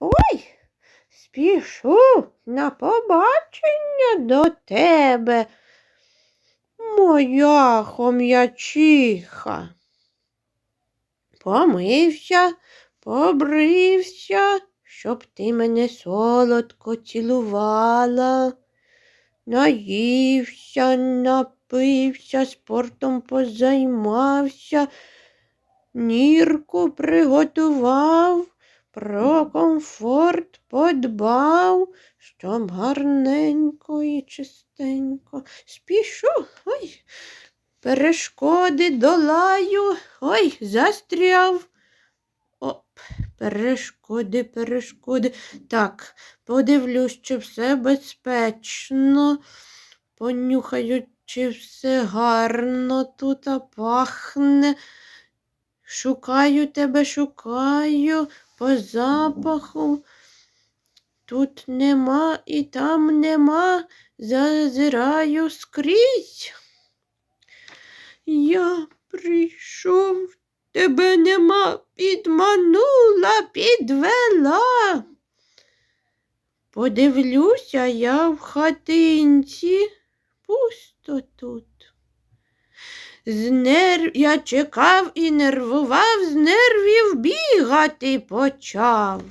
Ой, спішу на побачення до тебе, моя хом'ячиха. Помився, побрився, щоб ти мене солодко цілувала. Наївся, напився, спортом позаймався, нірку приготував, про комфорт подбав, щоб гарненько і чистенько. Спішу, ой, перешкоди долаю, ой, застряв. Оп, перешкоди, перешкоди. Так, подивлюсь, чи все безпечно. Понюхаю, чи все гарно тут пахне. Шукаю тебе, шукаю по запаху. Тут нема і там нема, зазираю скрізь. Я прийшов, тебе нема, підманула, підвела. Подивлюся я в хатинці, пусто тут. З нерв... Я чекав і нервував, з нервів бігати почав.